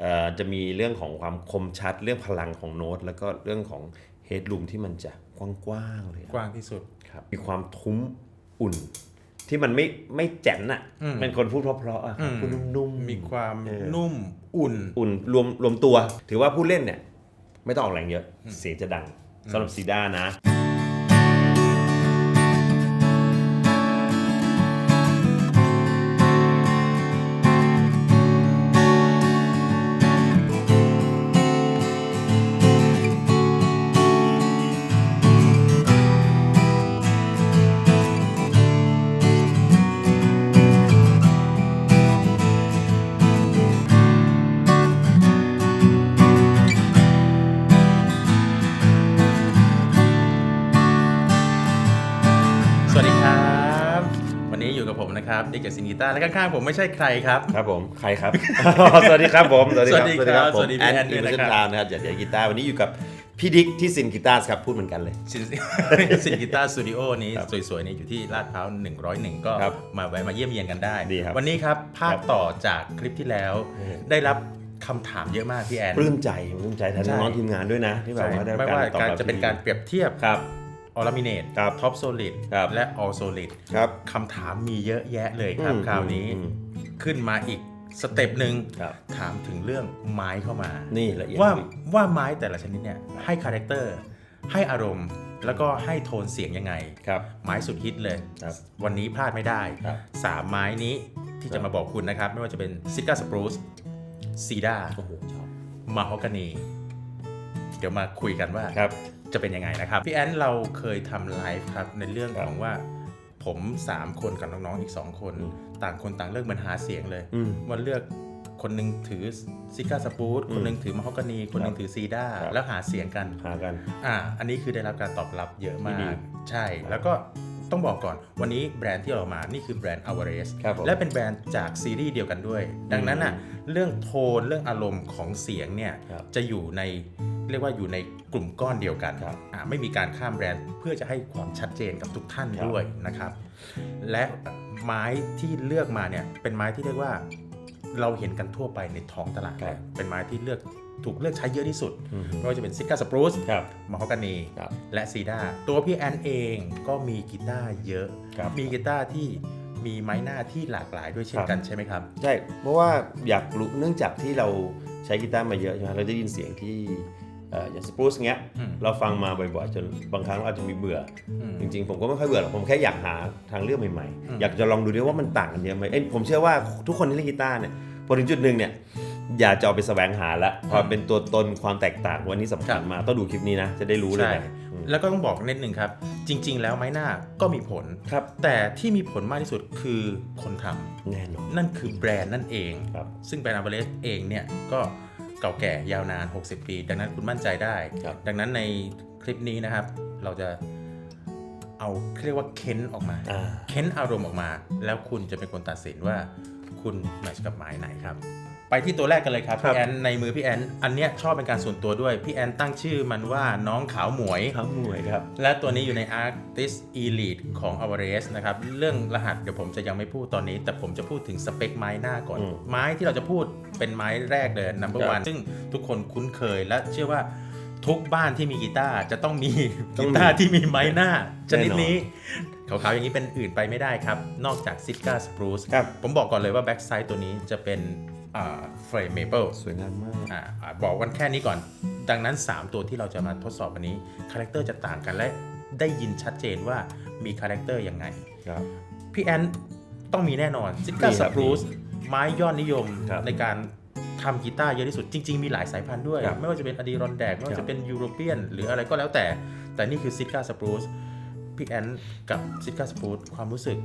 เอ่อจะมีเรื่องของความคมชัดเรื่องพลังของโน้ต แล้วก็เรื่องของเฮด o ูมที่มันจะกว้างๆเลยกว้างที่สุดครับมีความทุ้มอุ่น ที่มันไม่ไม่แจ๋นอะอืมเป็นคนพูดเพราะๆอะครับพูดนุ่มๆมีความเออนุ่มอุ่นอุ่นรวมรวมตัว ถือว่าผู้เล่นเนี่ย ไม่ต้องออกแรงเยอะ เสียงจะดังสำหรับซีด้านะ นะครับดิกจากซินกีตาร์และข้างๆผมไม่ใช่ใครครับ ครับผมใครครับ สวัสดีครับผมสวัสดีครับผมสวัสดีพี่แอนแอนด้อิวยมนะเซนครับทาวนะครับจากเดียกีตาร์วันนี้อยู่กับพี่ดิ๊กที่ซินกีตาร์ครับพูดเหมือนกันเลยซินซินกีตาร์สตูดิโอนี้สวยๆนี่อยู่ที่ลาดพร้าว101 ก็ครับมาแวะมาเยี่ยมเยียนกันได้ดีครับวันนี้ครับภาคครับต่อจากคลิปที่แล้วอืมได้รับคำถามเยอะมากพี่แอนปลื้มใจปลื้มใจแทนใช่น้องๆทีมงานด้วยนะที่แบบใช่ว่าได้รับไม่การว่าตอบการรับจะเป็นที่การเปรียบเทียบครับ ออลามิเนตครับท็อปโซลิดครับและออลโซลิดครับคำถามมีเยอะแยะเลยครับอืมคราวนี้อืมขึ้นมาอีกสเต็ปหนึ่งครับถามถึงเรื่องไม้เข้ามานี่ละเอียดว่าอีกว่าไม้แต่ละชนิดเนี่ยให้คาแรคเตอร์ให้อารมณ์แล้วก็ให้โทนเสียงยังไงครับไม้สุดฮิตเลยครับวันนี้พลาดไม่ได้ครับสามไม้นี้ที่ครัจะบมาบอกคุณนะครับ ไม่ว่าจะเป็นซิก้าสปรูซซีดาโอ้โหชอบมาฮอกานี เดี๋ยวมาคุยกันว่าครับ จะเป็นยังไงนะครับ พี่แอนเราเคยทำไลฟ์ครับในเรื่องครับของว่าผม 3 คนกับน้องๆอีก 2 คนอืมต่างคนต่างเลือกเหมันหาเสียงเลยอืมว่าเลือกคนหนึงถือซิก้าสปูตอืมคนหนึงถือมาฮอกานีคนหนึงถือซีด้าครับแล้วหาเสียงกันหากันอ่าอันนี้คือได้รับการตอบรับเยอะมาดีกใช่แล้วก็ต้องบอกก่อนวันนี้แบรนด์ที่เรามานี่คือแบรนด์ a v a r e s ครับผมและเป็นแบรนด์จากซีรีส์เดียวกันด้วย ดังนั้นอะเรื่องโทนเรื่องอารมณ์ของเสียงเนี่ยครับจะอยู่ใน เรียกว่าอยู่ในกลุ่มก้อนเดียวกันครับอ่าไม่มีการข้ามแบรนด์เพื่อจะให้ความชัดเจนกับทุกท่านครับด้วยนะครับ และไม้ที่เลือกมาเนี่ยเป็นไม้ที่เรียกว่าเราเห็นกันทั่วไปในท้องตลาดครับเลยเป็นไม้ที่เลือกถูกเลือกใช้เยอะที่สุดอืมไม่ว่าจะเป็นซิก้าสปรูซครับมาฮอกานีครับและซีดาตัวพี่แอนเองก็มีกีตาร์เยอะครับมีกีตาร์ที่มีไม้หน้าที่หลากหลายด้วยเช่นครับกันใช่ไหมครับ ใช่ เพราะว่าอยากรู้เนื่องจากที่เราใช้กีตาร์มาเยอะใช่ไหมเราจะได้ยินเสียงที่เอ่ออย่างสปรูซเงี้ยอืมเราฟังมาบ่อยๆจนบางครั้งเราอาจจะมีเบื่ออืมจริงๆ ผมก็ไม่ค่อยเบื่อหรอกผมแค่อยากหาทางเลือกใหม่อืมๆอยากจะลองดูด้วยว่ามันต่างกันเยอะไหมเอ้ยผมเชื่อว่าทุกคนที่เล่นกีตาร์เนี่ยพอถึงจุดหนึ่งเนี่ยอยากจะเอาไปแสวงหาละความเป็นตัวตนความแตกต่างวันนี้สำคัญมากต้องดูคลิปนี้นะจะได้รู้เลยใช่นะอืมแล้วก็ต้องบอกนิดนึงครับ จริง ๆ แล้วไม้หน้าก็มีผลครับ แต่ที่มีผลมากที่สุดคือคนทำแน่นอนนั่นคือแบรนด์นั่นเองครับซึ่งแบรนด์อ v เ r เ s เองเนี่ยก็ เก่าแก่ยาวนาน 60 ปี ดังนั้นคุณมั่นใจได้ครับดังนั้นในคลิปนี้นะครับ เราจะเอาเรียกว่าเค้นออกมาอ่าเค้นอารมณ์ออกมา แล้วคุณจะเป็นคนตัดสินว่าคุณแมทช์กับไม้ไหนครับ ไปที่ตัวแรกกันเลยครับครับพี่แอนในมือพี่แอนอันเนี้ยชอบเป็นการส่วนตัวด้วยพี่แอนตั้งชื่อมันว่าน้องขาวหมวยทั้งหน่วยครับ และตัวนี้อยู่ใน Artist Elite ของ a v a r e s นะครับ เรื่องรหัสเดี๋ยวผมจะยังไม่พูดตอนนี้ แต่ผมจะพูดถึงสเปคไม้หน้าก่อน อืม ไม้ที่เราจะพูดเป็นไม้แรกเลย number ครับ one ซึ่งทุกคนคุ้นเคยและเชื่อว่าทุกบ้านที่มีกีตาร์จะต้องมีต้อกีงมีตาร์ที่มีไม้หน้าชนิดแน่นอนนี้ขาวๆอย่างนี้เป็นอื่นไปไม่ได้ครับ นอกจาก s i t k a Spruce ครับ ผมบอกก่อนเลยว่าแบ็กไซด์ตัวนี้จะเป็น เฟรมเมเปิลสวยงามมากอ่าอ่าบอกวันแค่นี้ก่อน ดังนั้น 3 ตัวที่เราจะมาทดสอบวันนี้คาแรคเตอร์จะต่างกันและได้ยินชัดเจนว่ามีคาแรคเตอร์ยังไงครับพี่แอนต้องมีแน่นอนซิก้ามีสครับปรูซไม้ยอดนิยมครับในการทำกีตาร์เยอะที่สุดจริง ๆ มีหลายสายพันธุ์ด้วยครับไม่ว่าจะเป็นอดีรอนแดกไม่ครัว่าบจะเป็นยูโรเปียนหรืออะไรก็แล้วแต่ แต่นี่คือซิก้าสปรูซพี่แอนกับซิก้าสปรูซความรู้สึก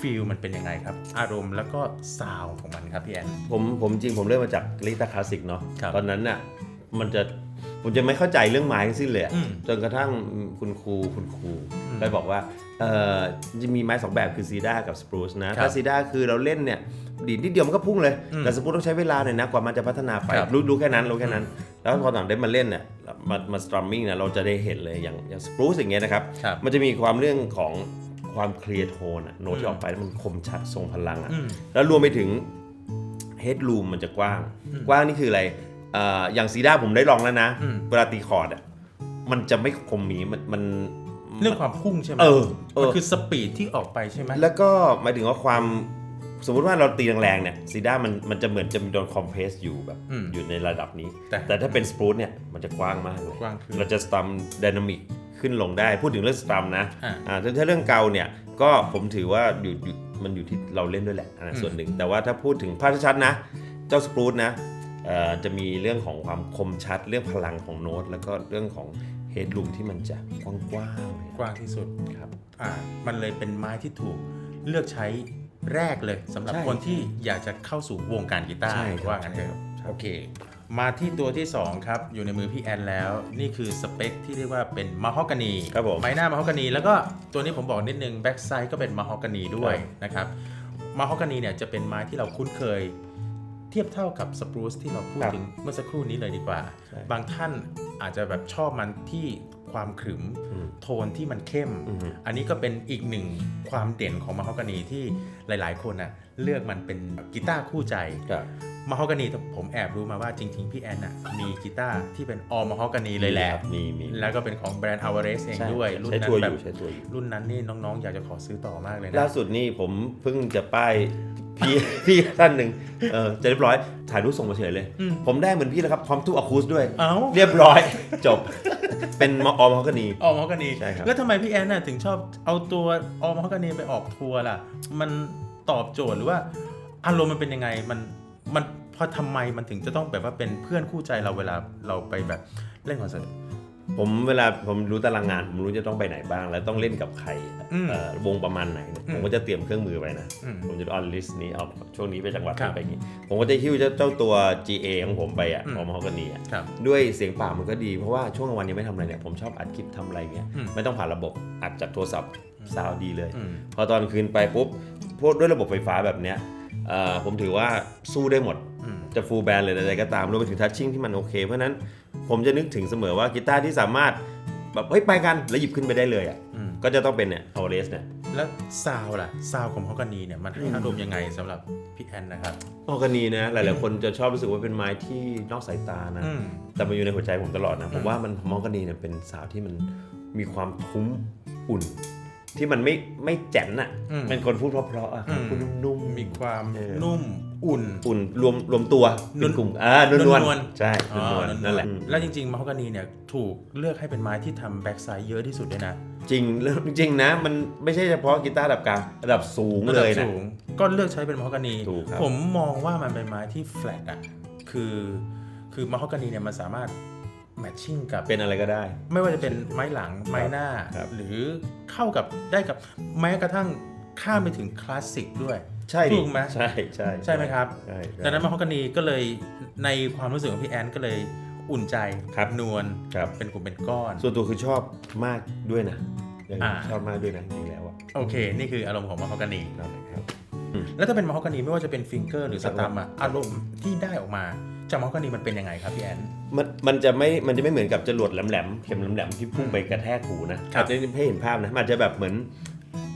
ฟีลมันเป็นยังไงครับ อารมณ์แล้วก็ซาวของมันครับพี่แอน ผมผมจริงผมเริ่มมาจากลิตาคลาสสิกเนาะครับตอนนั้นน่ะมันจะผมจะไม่เข้าใจเรื่องไม้ทั้งสิ้นเลยอะอืมจนกระทั่งคุณครูคุณครูอืมได้บอกว่าเอ่อจะมีไม้สองแบบคือซีด้ากับสปรูซนะครับถ้าซีด้าคือเราเล่นเนี่ยดีดนิดเดียวมันก็พุ่งเลย อืมแต่สปรูซต้องใช้เวลาหน่อยนะกว่ามันจะพัฒนาไปครับ รู้รู้แค่นั้นรู้แค่นั้น แล้วพอตอนได้มาเล่นเนี่ยมามาสตรัมมิ่งเนี่ยเราจะได้เห็นเลยอย่างอย่างสปรูซอย่างเงี้ยนะครับ ครับ มันจะมีความเรื่องของ ความเคลียร์โทนอะโน้ตที่อืมออกไปแล้วมันคมชัดทรงพลังอะอืมแล้วรวมไปถึงเฮดรูมมันจะกว้าง กว้างนี่คืออะไรเอ่ออย่างซีด้าผมได้ลองแล้วนะอืมเวลาตีคอร์ดอะมันจะไม่คมหมีมันมันเรื่องความพุ่งใช่ไหมเออเอมันอคือสปีดที่ออกไปใช่ไหมแล้วก็หมายถึงว่าความสมมุติว่าเราตีแรงๆเนี่ยซีด้ามันมันจะเหมือนจะมีโดนคอมเพรสอยู่แบบอืมอยู่ในระดับนี้แต่แต่ถ้าเป็นสปรูตเนี่ยมันจะกว้างมากเลยกว้างขึ้นเราจะสตัมไดนามิก ขึ้นลงได้พูดถึงเรื่องสตัมนะอะอ่าถ้าถ้าเรื่องเกาเนี่ยก็ผมถือว่าอยู่อยู่มันอยู่ที่เราเล่นด้วยแหละอันนั้นอืมส่วนหนึ่ง แต่ว่าถ้าพูดถึงภาพชัดๆนะ เจ้าสปรูตนะเอ่อจะมีเรื่องของความคมชัดเรื่องพลังของโน้ต แล้วก็เรื่องของเฮดรูมที่มันจะกว้างๆเลยกว้างที่สุดครับอ่ามันเลยเป็นไม้ที่ถูกเลือกใช้แรกเลยสำหรับใช่คนที่อยากจะเข้าสู่วงการกีตาร์ใช่ครับว่างั้นเถใช่ครัอะบโอเค มาที่ตัวที่ 2 ครับ อยู่ในมือพี่แอนแล้ว นี่คือสเปคที่เรียกว่าเป็นม a ฮอกานีครับผม ไม้หน้าม a ฮอกานีแล้วก็ตัวนี้ผมบอกนิดนึงแบ็กไซด์ก็เป็นม a ฮอกานีด้วยครับนะครับม a ฮอกานีเนี่ยจะเป็นไม้ที่เราคุ้นเคย เทียบเท่ากับสปรูซที่เราพูดครับถึงเมื่อสักครู่นี้เลยดีกว่า ใช่บางท่านอาจจะแบบชอบมันที่ความขรึมอืมโทนที่มันเข้ม อือฮึ อันนี้ก็เป็นอีกหนึ่งความเด่นของมาฮอกานีที่หลาย ๆ คนน่ะเลือกมันเป็นกีตาร์คู่ใจ ครับ มาฮอกานีผมแอบรู้มาว่าจริง ๆ พี่แอนน่ะมีกีตาร์ที่เป็นออมาฮอกานีเลยแหละมีมีแล้วก็เป็นของแบรนด์อ v วเรสเองใช่ด้วย รุ่นใช้นั้ทัวร์นอแบบยู่ใช้ทัวร์อยู่รุ่นนั้นนี่น้องๆ อยากจะขอซื้อต่อมากเลยล่านะสุดนี่ผมเพิ่งจะป้ายพี่พี่ท่านหนึ่งเออจะเรียบร้อยถ่ายรูปส่งมาเฉยเลยอืมผมได้เหมือนพี่แล้วครับพร้อมตู้อะคูสด้วยเอ้าเรียบร้อยจบ เป็นมออมฮอกนีออมาฮอกานีใช่ครับแล้วทำไมพี่แอนน่ะถึงชอบเอาตัวออมาฮอกานีไปออกทัวร์ล่ะ มันตอบโจทย์หรือว่าอารมณ์มันเป็นยังไงมันมัน พอทำไมมันถึงจะต้องแบบว่าเป็นเพื่อนคู่ใจเราเวลาเราไปแบบเล่นคอนเสิร์ตผมเวลาผมรู้ตารางงานผมรู้จะต้องไปไหนบ้าง แล้วต้องเล่นกับใครอืมเอ่อวงประมาณไหนเนี่ยอืมผมก็จะเตรียมเครื่องมือไว้นะอืมผมจะออนลิสต์นี้เอาช่วงนี้ไปจังหวัดครับนี้ไปอย่างนี้ ผมก็จะหิ้วเจ้าเจ้าตัว GA ของผมไปอะอืมออมฮอกนีอะครับด้วยเสียงเปล่ามันก็ดีเพราะว่าช่วงกลางวันยังไม่ทำอะไรเนี่ยผมชอบอัดคลิปทำอะไรเงี้ยอืมไม่ต้องผ่านระบบอัดจากโทรศัพท์ซาวดีเลยอืมพอตอนคืนไปปุ๊บพวกด้วยระบบไฟฟ้าแบบเนี้ยเอ่อ ผมถือว่าสู้ได้หมดอืมจะฟูลแบนด์เลยอะไรก็ตามรวมไปถึงทัชชิ่งที่มันโอเค เพราะฉะนั้นผมจะนึกถึงเสมอว่ากีตาร์ที่สามารถแบบเฮ้ยไปกันแล้วหยิบขึ้นไปได้เลยอะอืมก็จะต้องเป็นเนี่ยเอาเลสเนี่ยแล้วซาวล่ะซาวของฮอกานีเนี่ยมันให้อารมณ์ยังไงสำหรับพี่แอนนะครับออร์แกนีนะหลายๆคนจะชอบรู้สึกว่าเป็นไม้ที่นอกสายตานะอืมแต่มันอยู่ในหัวใจผมตลอดนะผอืมมว่ามันมอร์แกนีเนี่ยเป็นสาวที่มันมีความทุ้มอุ่น ที่มันไม่ไม่แจ๋นอะอืม เป็นคนพูดเพราะๆอะอืมพูดนุ่มๆ มีความเออ นุ่มอุ่น อุ่นรวมรวมตัวเป็นกลุ่มอ่านวลนวลนวลใช่นอ๋วอลๆนั่นแหละแล้วจริงๆมาฮอกานีเนี่ยถูกเลือกให้เป็นไม้ที่ทำแบ็กไซด์เยอะที่สุดด้วยนะจริงแล้วจริงๆนะ มันไม่ใช่เฉพาะกีตาร์ระดับกลางระดับสูงระเลดับยนะสูงก็เลือกใช้เป็นมาฮอกานี ถูกครับ ผมมองว่ามันเป็นไม้ที่แฟลตอะคือคือมาฮอกานีเนี่ยมันสามารถ แมทชิ่งกับ เป็นอะไรก็ได้ ไม่ว่าจะเป็นไม้หลังไม้หน้า ครับ หรือเข้ากับได้กับแม้กระทั่งข้ามไปถึงคลาสสิกด้วย ใช่ดิถูกไหม ใช่ใช่ใช่ไหมครับ ใช่ใช่ดังนั้นมาฮอกานีก็เลยในความรู้สึกของพี่แอนก็เลยอุ่นใจครับนวลครับ เป็นกลุ่มเป็นก้อน ส่วนตัวคือชอบมากด้วยนะอ่า ชอบมากด้วยนะจริงๆแล้วอะโอเค นี่คืออารมณ์ของมาฮอกานีครับครับ แล้วถ้าเป็นมาฮอกานีไม่ว่าจะเป็นฟิงเกอร์หรือสครับตัมอะอารมณ์ที่ได้ออกมา จากมาฮอกานีมันเป็นยังไงครับพี่แอนมันมันจะไม่มันจะไม่เหมือนกับจรวดแหลมๆเข็มแหลมๆที่พุ่งไปกระแทกหูนะครับอาจจะให้เห็นภาพนะมันจะแบบเหมือน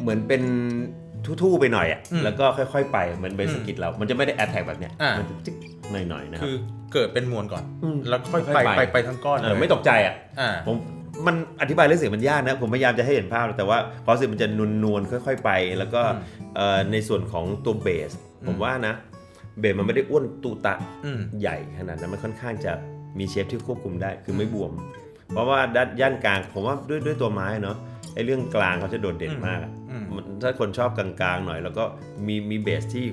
เหมือนเป็นทู่ๆไปหน่อยอะอืมแล้วก็ค่อยๆ ไปเหมือนเบสอืมกิตเรา มันจะไม่ได้แอตแทกแบบเนี้ยอ่ามัมันจะจิ๊กหน่อยๆนะครัคืบอเกิดเป็นมวลก่อนมแล้วค่อยค่ไปอยๆไปไปไปทั้งก้อนเอเลอยไม่ตกใจอะอ่าผมมันอธิบายเรื่องเสียงมันยากนะผมพยายามจะให้เห็นภาพ แต่ว่าความรู้สึกมันจะนวลนวลๆค่อย ๆ ไป แล้วก็อืมเอ่อในส่วนของตัวเบสอืมผมว่านะ เบสมันไม่ได้อ้วนตูตะอืมใหญ่ขนาดนั้นมันค่อนข้างจะมีเชฟที่ควบคุมได้คือไม่บวม เพราะว่าด้านย่านกลางผมว่าด้วยด้วยตัวไม้เนาะไอ้เรื่องกลางเขาจะโดดเด่นมากอะอืมมันถ้าคนชอบกลางๆหน่อย แล้วก็มีมีเบสที่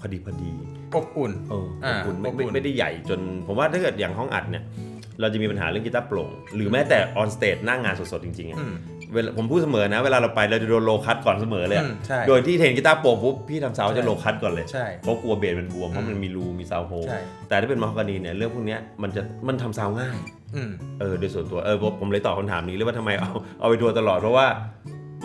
พอดีพอดีอบอุ่นเอออ่าอบอุ่นไม่อบอุ่ไม่นไม่ได้ใหญ่จน ผมว่าถ้าเกิดอย่างห้องอัดเนี่ย เราจะมีปัญหาเรื่องกีตาร์โปร่ง หรือแม้แต่ออนสเตจหน้างงานสดๆจริงๆอะอืมเวลาผมพูดเสมอนะ เวลาเราไปเราจะโดนโลคัตก่อนเสมอเลยอะอืมใช่โดยที่เห็นกีตาร์โปร่งปุ๊บพี่ทำซาวด์จะโลคัตก่อนเลยใช่เพราะกลัวเบสมันบวมเพราะมันอืมมีรูมีซาวโฮใช่ แต่ถ้าเป็นมาฮอกานีเนี่ยเรื่องพวกเนี้ยมันจะมันทำซาวด์ง่าย อืม เออโดยส่วนตัวเออผมผมเลยตอบคำถามนี้เลยว่าทำไมเอาเอาไปทัวร์ตลอดเพราะว่า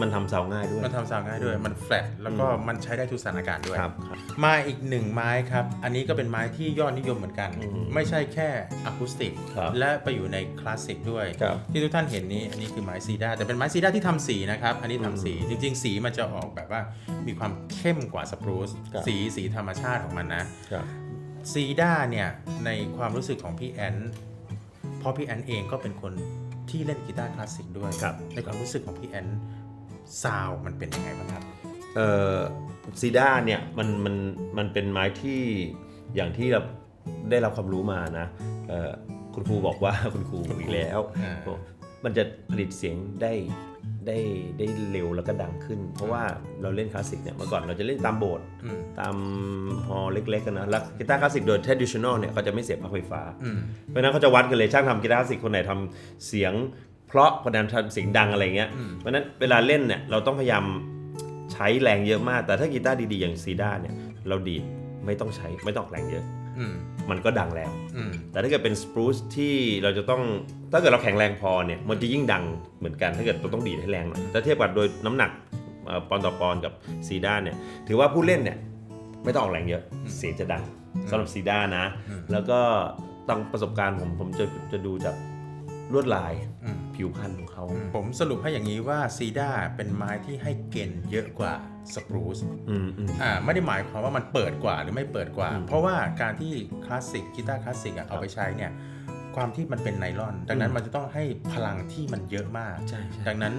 มันทำซาวด์ง่ายด้วย มันทำซาวด์ง่ายด้วย มันแฟลตแล้วก็อืมมันใช้ได้ทุกสถานการณ์ด้วย ครับครับ มาอีกหนึ่งไม้ครับ อันนี้ก็เป็นไม้ที่ยอดนิยมเหมือนกัน อืมไม่ใช่แค่อะคูสติก ครับและไปอยู่ในคลาสสิกด้วย ครับ ที่ทุกท่านเห็นนี้อันนี้คือไม้ซีด้าแต่เป็นไม้ซีด้าที่ทำสีนะครับ อันนี้ทำสี จริง ๆ สีมันจะออกแบบว่ามีความเข้มกว่าสปรูซครับ สีสีธรรมชาติของมันนะ ครับ ซีด้าเนี่ยในความรู้สึกของพี่แอนเพราะพี่แอนเองก็เป็นคนที่เล่นกีตาร์คลาสสิกด้วย ครับ ในความรู้สึกของพี่แอน ซาวด์มันเป็นยังไงบ้างครับเอ่อซีด้าเนี่ยมันมันมันเป็นไม้ที่อย่างที่เราได้รับความรู้มานะเอ่อคุณครูบอกว่าคุณครูอีกแล้วอ่าบอกมันจะผลิตเสียงได้ได้ได้เร็วแล้วก็ดังขึ้น เพราะว่าเราเล่นคลาสสิกเนี่ยเมื่อก่อนเราจะเล่นตามโบสถ์อืมตามฮอลล์เล็กๆกันนะแล้วกีตาร์คลาสสิกโดย traditional เนี่ยเขาจะไม่เสียบปลั๊กไฟฟ้าอืมเพราะฉะนั้นเขาจะวัดกันเลยช่างทำกีตาร์คลาสสิกคนไหนทำเสียง เพราะคนนั้นทำเสียงดังอะไรเงี้ยอืมเพราะฉะนั้นเวลาเล่นเนี่ยเราต้องพยายามใช้แรงเยอะมาก แต่ถ้ากีตาร์ดีๆอย่างซีด้าเนี่ยเราดีดไม่ต้องใช้ไม่ต้องออกแรงเยอะอืมมันก็ดังแล้วอืมแต่ถ้าเกิดเป็นสปรูซที่เราจะต้อง ถ้าเกิดเราแข็งแรงพอเนี่ย มันจะยิ่งดังเหมือนกัน ถ้าเกิดเราต้องดีดให้แรงหน่อยแต่เทียบกับโดยน้ำหนักเอ่อปอนด์ต่อปอนด์กับซีด้าเนี่ย ถือว่าผู้เล่นเนี่ยไม่ต้องออกแรงเยอะ เสียงจะดังสำหรับซีด้านะอืมแล้วก็ต้องประสบการณ์ผมผมจะจะดูจาก ลวดลายอืม ผิวพรรณของเขาผมสรุปให้อย่างนี้ว่าซีด้าเป็นไม้ที่ให้เกณฑ์เยอะกว่าสปรูซอืมอืม อ่าไม่ได้หมายความว่ามันเปิดกว่าหรือไม่เปิดกว่า อืมเพราะว่าการที่คลาสสิกกีตาร์คลาสสิกอะเอาไปใช้เนี่ยความที่มันเป็นไนลอน ดังนั้นอืม มันจะต้องให้พลังที่มันเยอะมาก ใช่ใช่ดังนั้น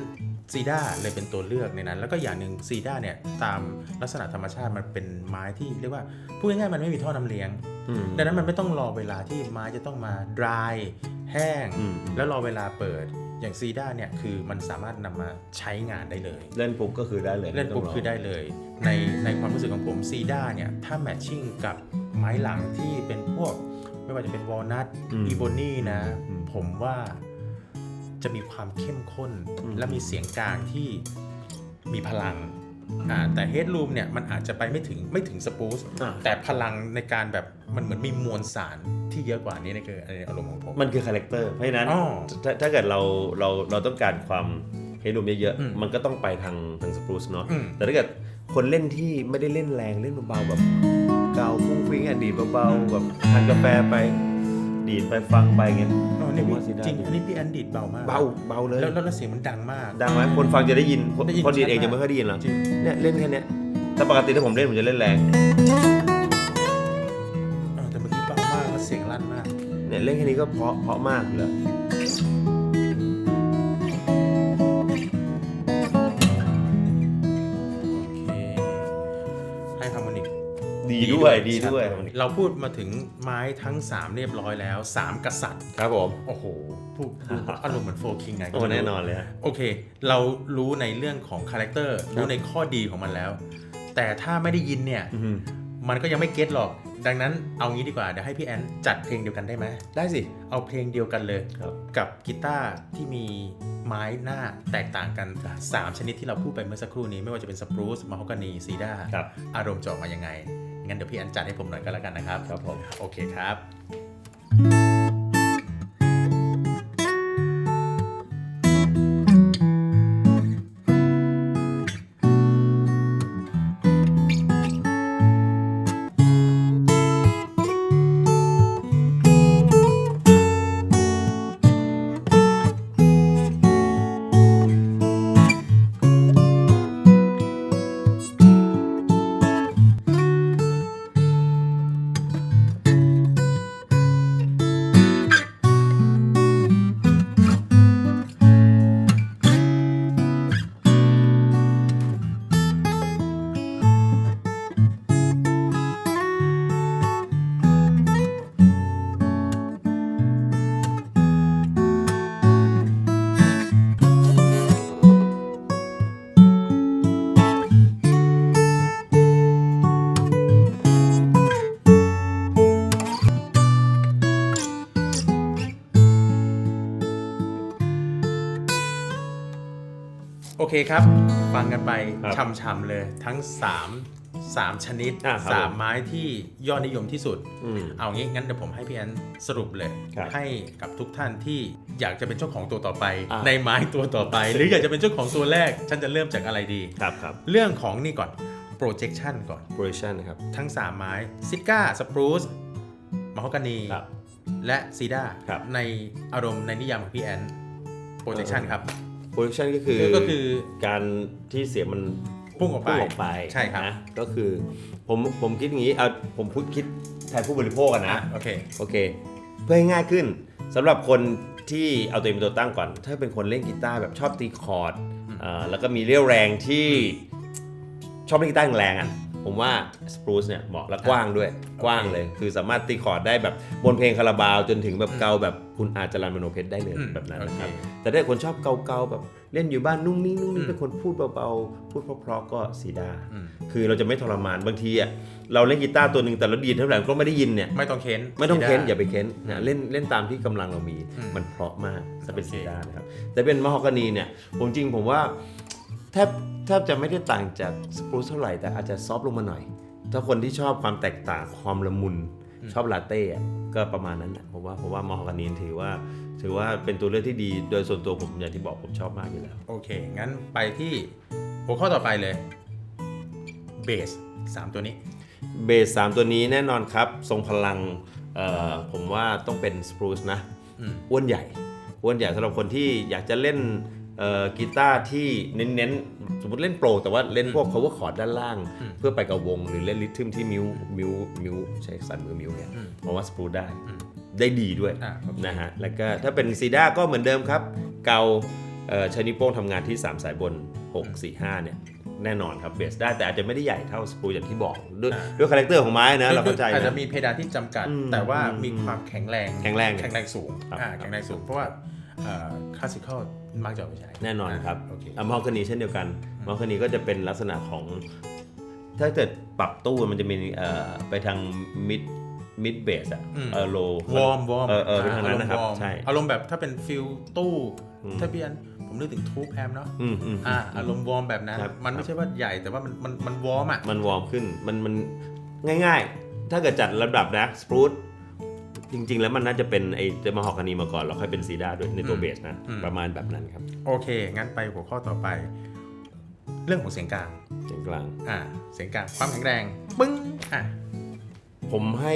ซีด้าเลยเป็นตัวเลือกในนั้น แล้วก็อย่างหนึ่งซีด้าเนี่ยตามลักษณะธรรมชาติมันเป็นไม้ที่เรียกว่าพูดง่ายๆมันไม่มีท่อน้ำเลี้ยงอืมดังนั้นมันไม่ต้องรอเวลาที่ไม้จะต้องมา dry แห้งอืมแล้วรอเวลาเปิดอย่างซีด้าเนี่ยคือมันสามารถนำมาใช้งานได้เลย เล่นปุ๊บก็คือได้เลย เล่นปุ๊บม่ต้งรคือได้เลย ในในความรู้สึกของผมซีด้าเนี่ยถ้าแมทชิ่งกับไม้หลังที่เป็นพวก ไม่ว่าจะเป็นวอลนัทอืมอีโบนี่นะอืมผมว่า จะมีความเข้มข้นอืมและมีเสียงกลางที่มีพลังอ่าแต่เฮด o ูมเนี่ยมันอาจจะไปไม่ถึงไม่ถึงสปูสอะแต่พลังในการแบบมันเหมือนมีมวลสารที่เยอะกว่านี้ในเกิดในอารมณ์ของผม มันคือคาแรคเตอร์เพราะฉะนั้นอ๋อถ้าถ้าเกิดเราเราเราต้องการความเฮดูมเยอะอืมๆมันก็ต้องไปทางทางสปรูซเนาะอืมแต่ถ้าเกิดคนเล่นที่ไม่ได้เล่นแรงเล่นเบาๆแบบเกาฟุ้งฟิ้งอะดีดเบาๆแบบทานกาแฟไป ดีดไปฟังไปเงี้ยอ๋อนี่ผมพี่ว่าซีด้าจริงอันนี้พี่แอนดีดเบามากเบาเบาเลยแล้วแล้วแล้วเสียงมันดังมาก ดังไหมคนฟังจะได้ยินคนได้ยินคนดีดเองชัดมาก จะไม่ค่อยได้ยินหรอกจริงเนี่ยเล่นแค่เนี้ยแต่ปกติถ้าผมเล่นผมจะเล่นแรงเออแต่เมื่อกี้เบามากแล้วเสียงลั่นมาก เนี่ยเล่นแค่นี้ก็เพราะเพราะมากอยู่แล้ว ดีด้วยดีด้วย เราพูดมาถึงไม้ทั้ง 3 เรียบร้อยแล้ว 3 กษัตริย์ ครับผม โอ้โหพูดพูดอารมณ์เหมือนโฟคิงไงโอ้แน่นอนเลยฮะโอเค เรารู้ในเรื่องของคาแรคเตอร์รู้ในข้อดีของมันแล้ว แต่ถ้าไม่ได้ยินเนี่ยอื้อหือมันก็ยังไม่เก็ตหรอก ดังนั้นเอางี้ดีกว่า เดี๋ยวให้พี่แอนจัดเพลงเดียวกันได้ไหม ได้สิ เอาเพลงเดียวกันเลยครับกับกีตาร์ที่มีไม้หน้าแตกต่างกัน 3 ชนิดที่เราพูดไปเมื่อสักครู่นี้ ไม่ว่าจะเป็นสปรูซมาฮอกานีซีดาครับอารมณ์จะออกมายังไง งั้นเดี๋ยวพี่อันจัดให้ผมหน่อยก็แล้วกันนะครับ ครับผม โอเคครับ อเคครับ ฟังกันไปครับช่ำๆเลยทั้ง 3 3 ชนิด อะครับสามไม้ที่ยอดนิยมที่สุด อืมเอางี้งั้นเดี๋ยวผมให้พี่แอนสรุปเลย ครับให้กับทุกท่านที่อยากจะเป็นเจ้าของตัวต่อไป อ่า ในไม้ตัวต่อไป หรืออยากจะเป็นเจ้าของตัวแรก ฉันจะเริ่มจากอะไรดี ครับครับ เรื่องของนี่ก่อน projection ก่อนโปรดักชันนะครับ ทั้ง 3 ไม้ซิก้าสปรูซม h ฮอกานีครับและซีดาครับ ในอารมณ์ในนิยามของพี่แอน projection ครับ โปรดักชันก็คือก็คือการที่เสียงมันพุ่งออกไปพุ่งออกไปใช่ครับนะก็คือผมผมคิดอย่างนี้เอาผมพูดคิดทนผู้บริโภคอะนะอะโอเคโอเค เพื่อให้ง่ายขึ้นสำหรับคนที่เอาตัวเองเป็นตัวตั้งก่อน ถ้าเป็นคนเล่นกีตาร์แบบชอบตีคอร์ดอ่าแล้วก็มีเรี่ยวแรงที่ชอบเล่นกีตาร์แรงๆอะ ผมว่าสปรูซเนี่ยเหมาะและกว้างด้วยกว้างเลย คือสามารถตีคอร์ดได้แบบบนเพลงคาราบาวจนถึงแบบเกาแบบคุณอาจารันมโนเพชรได้เลยอืมแบบนั้นนะครับ โอเคแต่ถ้าคนชอบเกาๆแบบเล่นอยู่บ้านนุ่งนิ่งนุ่งอืนิ่งมเป็นคนพูดเบาๆพูดเพราะๆก็ซีดา อืมคือเราจะไม่ทรมานบางทีอะเราเล่นกีตาร์ตัวหนึ่งแต่เราดีดเท่าไหร่ก็ไม่ได้ยินเนี่ย ไม่ต้องเค้น ไม่ต้องเค้นด้อย่าไปเค้นนะเล่นเล่นตามที่กำลังเรามีอืมมันเพราะมากถ้าเป็นโอเคซีด้านะครับ แต่เป็นมะฮอกกานีเนี่ยผมจริงผมว่า แทบแทบจะไม่ได้ต่างจากสปรูซเท่าไหร่แต่อาจจะซอฟต์ลงมาหน่อย ถ้าคนที่ชอบความแตกต่างความละมุน ชอบลาเต้อะก็ประมาณนั้นนะผมว่าผมว่ามะฮอกกานีถือว่า ถือว่าเป็นตัวเลือกที่ดีโดยส่วนตัวผมอย่างที่บอกผมชอบมากอยู่แล้ว โอเค งั้นไปที่หัวข้อต่อไปเลยเบสสามตัวนี้เบสสามตัวนี้แน่นอนครับ ทรงพลังเอ่อผมว่าต้องเป็นสปรูซนะอืมอ้วนใหญ่อ้วนใหญ่สำหรับคนที่อยากจะเล่นเอ่อ กีตาร์ที่เน้นๆ สมมติเล่นโปรแต่ว่าเล่นพวก cover chord ด้านล่างอืมเพื่อไปกับวงหรือเล่นริทึมที่มิวมิวมิวใช้สันมือมิวเนี่ยอืมผมว่าสปรูได้อืมได้ดีด้วยอ่าโอเคนะฮะ แล้วก็ถ้าเป็นซีด้าก็เหมือนเดิมครับ เกาเอ่อใช้นิ้วโป้งทำงานที่ 3 สายบน 6 4 5 เนี่ยแน่นอนครับเบสได้แต่อาจจะไม่ได้ใหญ่เท่าสปรูอย่างที่บอกด้วยอ่าด้วยคาแรคเตอร์ของไม้นะเราเข้าใจอาจจะนะมีเพดานที่จำกัดอืมแต่ว่าอืมมีความแข็งแรงแข็งแรงแข็งแรงสูงครับอ่าแข็งแรงสูงเพราะว่าคลาสสิคอล มักจะเอาไปใช้ แน่นอนครับโอเคมอคานีเช่นเดียวกันมอคานีก็จะเป็นลักษณะของ ถ้าเกิดปรับตู้มันจะมีเอ่อไปทางมิดมิดเบสอะอืม เออโลวอร์มวอร์มเออเออเป็นทางนั้นนะครับอมวอมใช่ อารมณ์แบบถ้าเป็นฟิลตู้อืมถ้าพี่อันผมนึกถึงทูบแอมเนาะอืมอืม อ่าอารมณ์วอร์มแบบนั้น ครับ มันไม่ใช่ว่าใหญ่แต่ว่ามันมันมันวอร์มอะ มันวอร์มขึ้นมันมันง่าย ๆ ถ้าเกิดจัดลำดับนะสปรูต จริง ๆ แล้วมันน่าจะเป็นไอ้เจมาฮอกคานีมาก่อนแล้วค่อยเป็นซีด้าด้วยในตัวอืมเบสนะ อืม ประมาณแบบนั้นครับโอเค งั้นไปหัวข้อต่อไป เรื่องของเสียงกลาง เสียงกลาง อ่า เสียงกลางความแข็งแรง ปึ้ง อะ ผมให้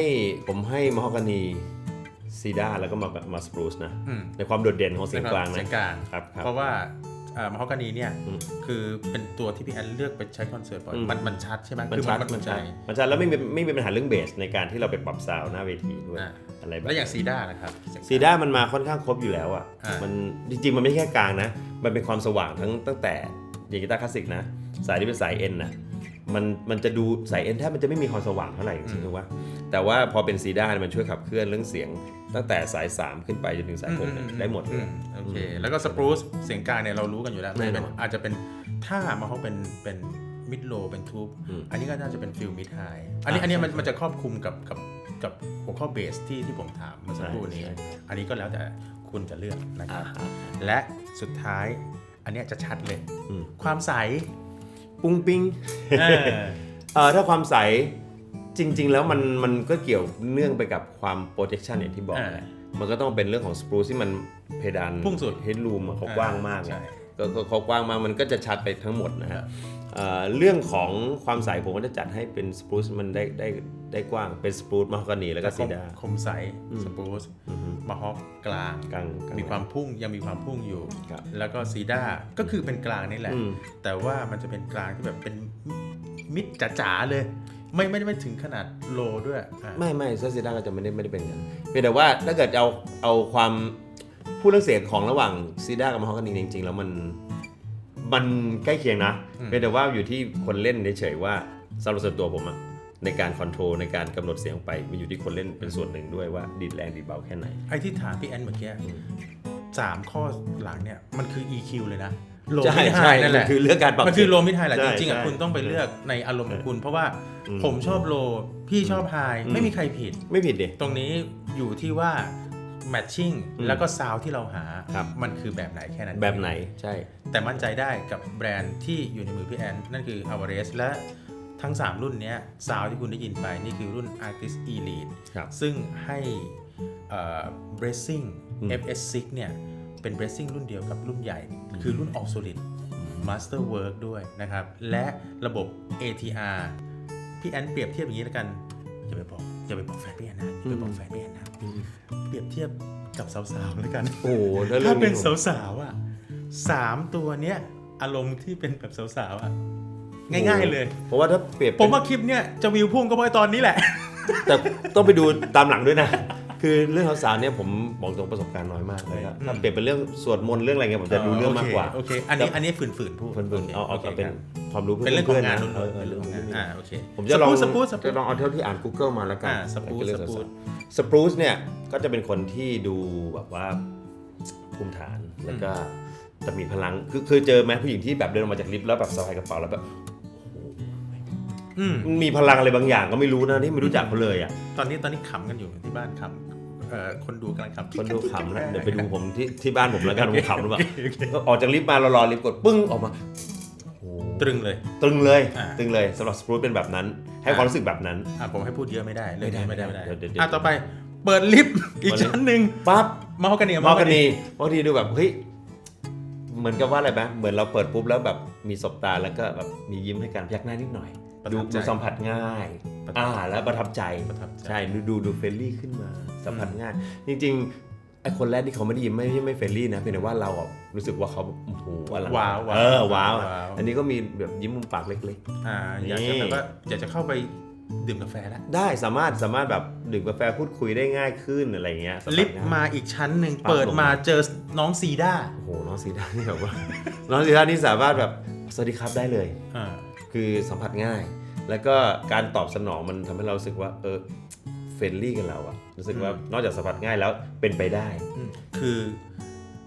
ผมให้มาฮอกคานีซีด้าแล้วก็มามาสปรูสนะ อืมในความโดดเด่นของเสียงกลางเสีนะยงกลาง ครับครับ เพราะว่า อ่ามฮอกกานีเนี่ยอืมคือเป็นตัวที่พี่แอนเลือกไปใช้คอนเสิร์ตบ่อยอืมมันมันชัดใช่ไหมมันคือชัดมันมันชัดใจมันชัดแล้วไม่มีไม่มีปัญหาเรื่องเบสในการที่เราไปปรับซาวด์หน้าเวทีด้วยอ่าอะไรแบบแล้วอย่างซีด้านะครับเยงกลงซีด้ามันมาค่อนข้างครบอยู่แล้วอะอ่ามัมันจริงๆมันไม่ใช่แค่กลางนะ มันเป็นความสว่างทั้งตั้งแต่อย่างกีตาร์คลาสสิกนะสายที่เป็นสายเอ็นนะมันมันจะดูสายเอ็นแทบมันจะไม่มีความสว่างเท่าไหร่จริงๆถูกปะ แต่ว่าพอเป็นซีด้าเนี่ยมันช่วยขับเคลื่อนเรื่องเสียงตั้งแต่สาย 3 ขึ้นไปจนถึงสายหกเนี่ยได้หมดเลยอืโอเค แล้วก็สปรูซเสียงกลางเนี่ยเรารู้กันอยู่แล้วแน่นอนเป็อาจจะเป็นถ้ามาเขาเป็นเป็นมิดโลเป็นทูบอืมอันนี้ก็น่าจะเป็นฟิลมิดไฮอันนี้อ่าอันนี้ใช่มันมันจะครอบคลุมกับกับกับหัวข้อเบสที่ที่ผมถามเมื่อสักครู่นี้ใช่อันนี้ก็แล้วแต่คุณจะเลือกนะครับอ่าและสุดท้ายอันเนี้ยจะชัดเลยอืมความใส ปุ้งปิ้งเออเออถ้าความใส จริง ๆ แล้วมันมันก็เกี่ยวเนื่องไปกับความ projection อย่างที่บอกอ่าแหละมันก็ต้องเป็นเรื่องของ spruce ที่มันเพดานพุ่งสุด headroom อะเขากว้างมากใช่ ก็ก็เขากว้างมากมันก็จะชัดไปทั้งหมดนะฮะเอ่อเรื่องของความใสผมก็จะจัดให้เป็น spruce มันได้ได้ได้กว้างเป็น spruce มาฮอกกานีแล้วก็ซีดา คมใสสปรูซมาฮอกกลาง กลางกลาง มีความพุ่งยังมีความพุ่งอยู่ ครับแล้วก็ซีด้าก็คือเป็นกลางนี่แหละ อืม แต่ว่ามันจะเป็นกลางที่แบบเป็นมิดจ๋าๆเลย ไม่ไม่ได้ไม่ถึงขนาดโลด้วยอะไม่ไม่เซอร์ซีดาก็จะไม่ได้ไม่ได้เป็นอย่างนั้นเพียงแต่ว่าถ้าเกิดเอาเอาความพูดเรื่องเสียงของระหว่างซีดากับมาฮอกกานีจริงๆ แล้วมันมันใกล้เคียงนะเพียงแต่ว่าอยู่ที่คนเล่นเฉยๆว่าสำหรับส่วนตัวผมอะในการคอนโทรลในการกำหนดเสียงออกไปมันอยู่ที่คนเล่นเป็นส่วนหนึ่งด้วยว่าดีดแรงดีดเบาแค่ไหน ไอ้ที่ถามพี่แอนเมื่อกี้สามข้อหลังเนี่ยมันคือ EQ เลยนะโลใช่มิดไฮใช่นั่นแหละมันคือเรื่องการปรับมันคือเสียงโลมิดไฮแหละใช่จริงๆอะใช่ คุณต้องไปเลือกในอารมณ์ของคุณ เพราะว่าอืม ผมชอบโล พี่ชอบไฮอืมไม่มีใครผิด ไม่ผิดดิตรงนี้อยู่ที่ว่าแมทชิ่งอืมแล้วก็ซาวที่เราหาครับมันคือแบบไหนแค่นั้น แบบไหนใช่ แต่มั่นใจได้กับแบรนด์ที่อยู่ในมือพี่แอน นั่นคือ a v a r e s และทั้ง 3 รุ่นเนี้ยซาวที่คุณได้ยินไป นี่คือรุ่น Artist Elite ครับซึ่งให้เอ่อ bracing อืม FS6 เนี่ยเป็น bracing รุ่นเดียวกับรุ่นใหญ่ คือรุ่น All Solid Master Work ด้วยนะครับ และระบบ ATR พี่แอนเปรียบเทียบอย่างนี้แล้วกันอย่าไปบอกอย่าไปบอกแฟนพี่แอนนะอย่าไปบอกแฟนพี่แอนนะเปรียบเทียบกับสาวๆแล้วกันโอ้โหถ้าเรื่ถ้าองเป็นนี้ผมสาวๆอะสามตัวเนี้ยอารมณ์ที่เป็นแบบสาวๆอะง่าย ๆ เลยเพราะว่าถ้าเปรียบผมว่าคลิปเนี้ยจะวิวพุ่งก็เพราะไอ้ตอนนี้แหละ แต่ต้องไปดูตามหลังด้วยนะ คือเรื่องสาวๆเนี่ยผมบอกตรงประสบการณ์น้อยมากเลยครับอืมถ้าเปลี่ยนเป็นเรื่องสวดมนต์เรื่องอะไรเงี้ยผมจะรู้เรื่องมากกว่า โอเคโอเคอันนี้อันนี้ฝืนๆพูดเพื่อนๆเอาเอาโคเอาเป็นครับความรู้เป็นเรื่องของงานๆล้วนเออๆเออเป็นเรื่องของงานเรื่องอ่าโอเคผมจะลองสปูสสปูจะลองเอาเท่าที่อ่าน Google มาแล้วกันอ่าสปูสเรื่องสปูสาวๆสปรูซเนี่ยก็จะเป็นคนที่ดูแบบว่าภูมิฐานแล้วก็จะมีพลังคือเคยเจอไหมผู้หญิงที่แบบเดินออกมาจากลิฟต์แล้วแบบสะพายกระเป๋าแล้วแบบ อืมมันมีพลังอะไรบางอย่างก็ไม่รู้นะที่ไม่รู้จักเขาเลยอะตอนนี้ตอนนี้ขำกันอยู่ที่บ้านขำเอ่อคนดูกำลังขำคนดูขำนะเดี๋ยวไปดูผมที่ที่บ้านผมแล้วกันผมขำหรือเปล่าโอเคก็ออกจากลิฟต์มาเรารอลิฟต์กดปึ้งออกมาโอ้โหตรึงเลยตึงเลยอ่าตึงเลยสำหรับสปรูซเป็นแบบนั้น ให้ความรู้สึกแบบนั้นอะผมให้พูดเยอะไม่ได้เรื่องนี้ไม่ไม่ได้ได้ไม่ได้เดี๋ยวเดี๋ยวเดี๋ยวอะต่อไปเปิดลิฟต์อีกเปิดลิฟต์ชั้นหนึ่งปั๊บมอกันเนียมอกันนีบางทีดูแบบเฮ้ยเหมือนกับว่าอะไรไหมเหมือนเราเปิดปุ๊บแล้วแบบมีสบตาแล้วก็แบบมียิ้มให้กันพยักหน้านิดหน่อยประ ดูทับใจดูสัมผัสง่ายประทับอ่าแล้วประทับใจประทับใจใช่ดูดูดูเฟรนลี่ขึ้นมาสัมผัสง่าย จริงๆไอคนแรกที่เขาไม่ได้ยิ้มไม่ไม่ไม่เฟรนลี่นะเพียงแต่ว่าเราอะรู้สึกว่าเขาโอ้โหอลังกรว้าวว้าวเออว้าวอะว้าวอันนี้ก็มีแบบยิ้มมุมปากเล็กอ่าอยากจะแบบว่าอยากจะเข้าไปดื่มกาแฟแล้วๆได้สามารถสามารถแบบดื่มกาแฟพูดคุยได้ง่ายขึ้นอะไรเงี้ยสัมผัสลิฟต์ง่ยมาอีกชั้นหนึ่งปั๊บเปิดลงมามาเจอน้องซีด้าโอ้โหน้องซีด้านี่แบบว่า น้องซีด้านี่สามารถแบบสวัสดีครับได้เลยอ่า คือสัมผัสง่าย แล้วก็การตอบสนองมันทำให้เรารู้สึกว่าเออเฟรนลี่กับเราอะรู้สึกว่านอกจากสัมผัสง่ายแล้วเป็นไปได้อืมคือ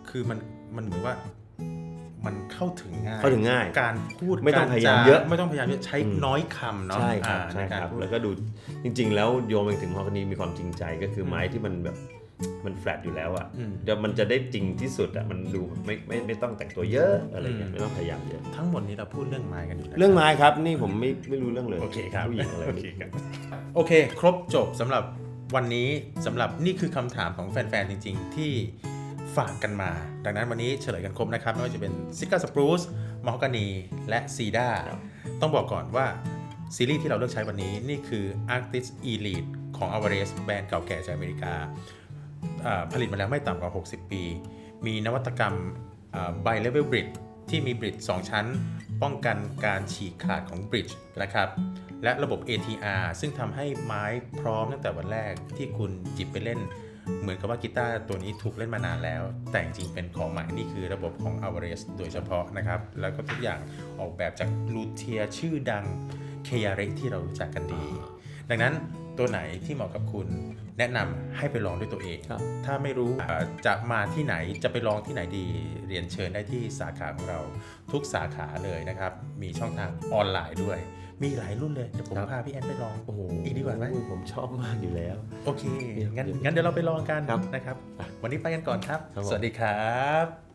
คือมันมันเหมือนว่ามันเข้าถึงง่ายเข้าถึงง่าย การพูดไม่ต้องกรพยายามจเยอะไม่ต้องพยายามเยอะใช้อืมน้อยคำเนาะใช่ครับอ่าใช่นการครับพูดแล้วก็ดูจริง ๆ แล้วโยมไปถึงฮอกนี้มีความจริงใจก็คือไม้ที่มันแบบ มันแฟลตอยู่แล้วอะอืมเดี๋ยวมันจะได้จริงที่สุดอะมันดูไม่ไม่ไม่ต้องแต่งตัวเยอะอะไรเงี้ยอืมไม่ต้องพยายามเยอะ ทั้งหมดนี้เราพูดเรื่องไม้กันอยู่นะเรื่องไม้ครับนี่ผมไม่ไม่รู้เรื่องเลยโอเคครับผู้หญิงอะไรโอนี่เคครับโอเค ครบจบสำหรับวันนี้สำหรับนี่คือคำถามของแฟนๆจริง ๆ ที่ฝากกันมา ดังนั้นวันนี้เฉลยกันครบนะครับไม่ว่าจะเป็นซิก้าสปรูซมอ h กานีและซีดาต้องบอกก่อนว่าซีรีส์ที่เราเลือกใช้วันนี้นี่คือ Arctis Elite ของ a v a r e s แบรนด์เก่าแก่จากอเมริกาอ่า ผลิตมาแล้วไม่ต่ำกว่า 60 ปี มีนวัตกรรมไบเลเวลบริดที่มีบริด2ชั้น ป้องกันการฉีกขาดของบริดนะครับ และระบบ ATR ซึ่งทำให้ไม้พร้อมตั้งแต่วันแรกที่คุณหยิบไปเล่น เหมือนกับว่ากีตาร์ตัวนี้ถูกเล่นมานานแล้ว แต่จริงเป็นของใหม่นี่คือระบบของ a v a r e s โดยเฉพาะนะครับ แล้วก็ทุกอย่างออกแบบจากลูเทียชื่อดังเคยาเรที่เรารู้จักกันดี ดังนั้นตัวไหนที่เหมาะกับคุณ แนะนำให้ไปลองด้วยตัวเองครับถ้าไม่รู้อ่าจะมาที่ไหนจะไปลองที่ไหนดี เรียนเชิญได้ที่สาขาของเราทุกสาขาเลยนะครับ มีช่องทางออนไลน์ด้วย มีหลายรุ่นเลย เดี๋ยวผมครับพาพี่แอนไปลอง โอ้โหอีกดีกว่าไหมผมชอบมากอยู่แล้ว โอเค งั้นเดี๋ยวงั้นเดี๋ยวเราไปลองกันครับนะครับ วันนี้ไปกันก่อนครับครับผมสวัสดีครับ